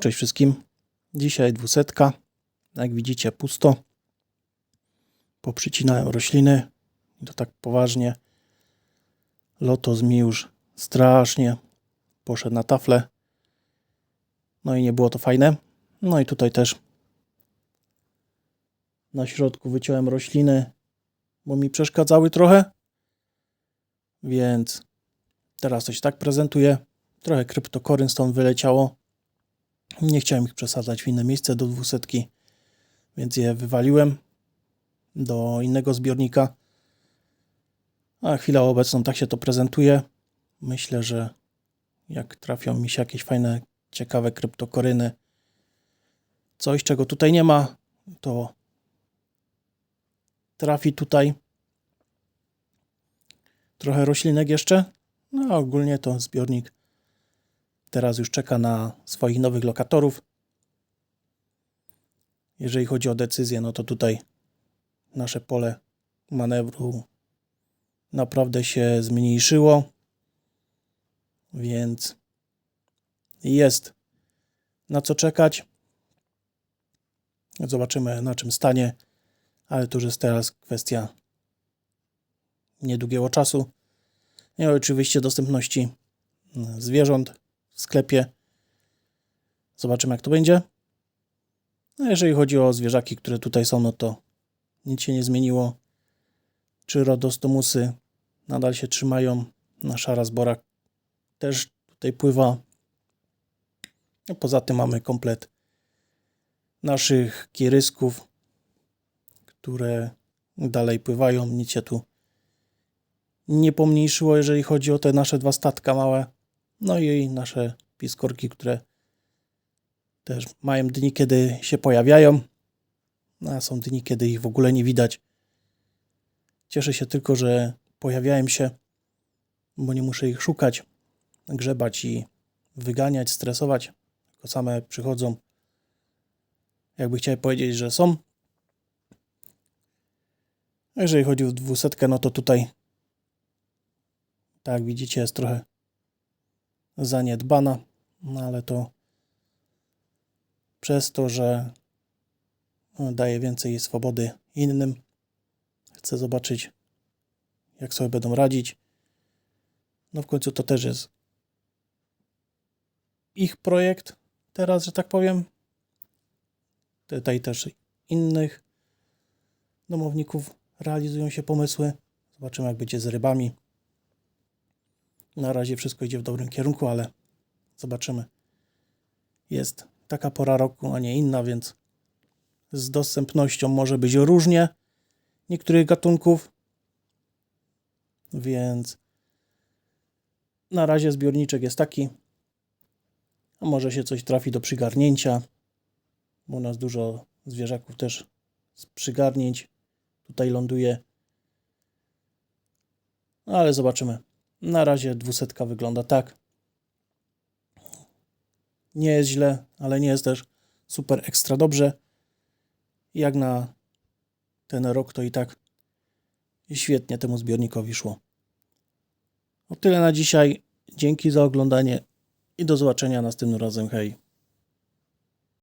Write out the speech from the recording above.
cześć wszystkim. Dzisiaj dwusetka. Jak widzicie, pusto. Poprzycinałem rośliny. I to tak poważnie. Lotos mi już strasznie poszedł na taflę. No i nie było to fajne. No i tutaj też na środku wyciąłem rośliny, bo mi przeszkadzały trochę. Więc teraz to się tak prezentuje. Trochę kryptokoryn stąd wyleciało. Nie chciałem ich przesadzać w inne miejsce do dwusetki, więc je wywaliłem do innego zbiornika. A chwilę obecną tak się to prezentuje. Myślę, że jak trafią mi się jakieś fajne, ciekawe kryptokoryny, coś czego tutaj nie ma, to trafi tutaj trochę roślinek jeszcze. No a ogólnie to zbiornik teraz już czeka na swoich nowych lokatorów. Jeżeli chodzi o decyzję, no to tutaj nasze pole manewru naprawdę się zmniejszyło, więc jest na co czekać. Zobaczymy na czym stanie, ale to już jest teraz kwestia niedługiego czasu. No i oczywiście dostępności zwierząt sklepie. Zobaczymy, jak to będzie. No jeżeli chodzi o zwierzaki, które tutaj są, no to nic się nie zmieniło. Czy rodostomusy nadal się trzymają. Nasza razbora też tutaj pływa. No poza tym mamy komplet naszych kierysków, które dalej pływają. Nic się tu nie pomniejszyło, jeżeli chodzi o te nasze dwa statka małe. No i nasze piskorki, które też mają dni, kiedy się pojawiają, no, a są dni, kiedy ich w ogóle nie widać. Cieszę się tylko, że pojawiają się, bo nie muszę ich szukać, grzebać i wyganiać, stresować, tylko same przychodzą. Jakby chciałem powiedzieć, że są. Jeżeli chodzi o dwusetkę, no to tutaj, tak widzicie, jest trochę zaniedbana, no ale to przez to, że daje więcej swobody innym. Chcę zobaczyć, jak sobie będą radzić. No w końcu to też jest ich projekt teraz, że tak powiem. Tutaj też innych domowników realizują się pomysły. Zobaczymy, jak będzie z rybami. Na razie wszystko idzie w dobrym kierunku, ale zobaczymy. Jest taka pora roku, a nie inna, więc z dostępnością może być różnie niektórych gatunków. Więc na razie zbiorniczek jest taki. A może się coś trafi do przygarnięcia, bo u nas dużo zwierzaków też z przygarnięć tutaj ląduje. Ale zobaczymy. Na razie dwusetka wygląda tak. Nie jest źle, ale nie jest też super ekstra dobrze. Jak na ten rok to i tak świetnie temu zbiornikowi szło. O tyle na dzisiaj. Dzięki za oglądanie i do zobaczenia następnym razem. Hej.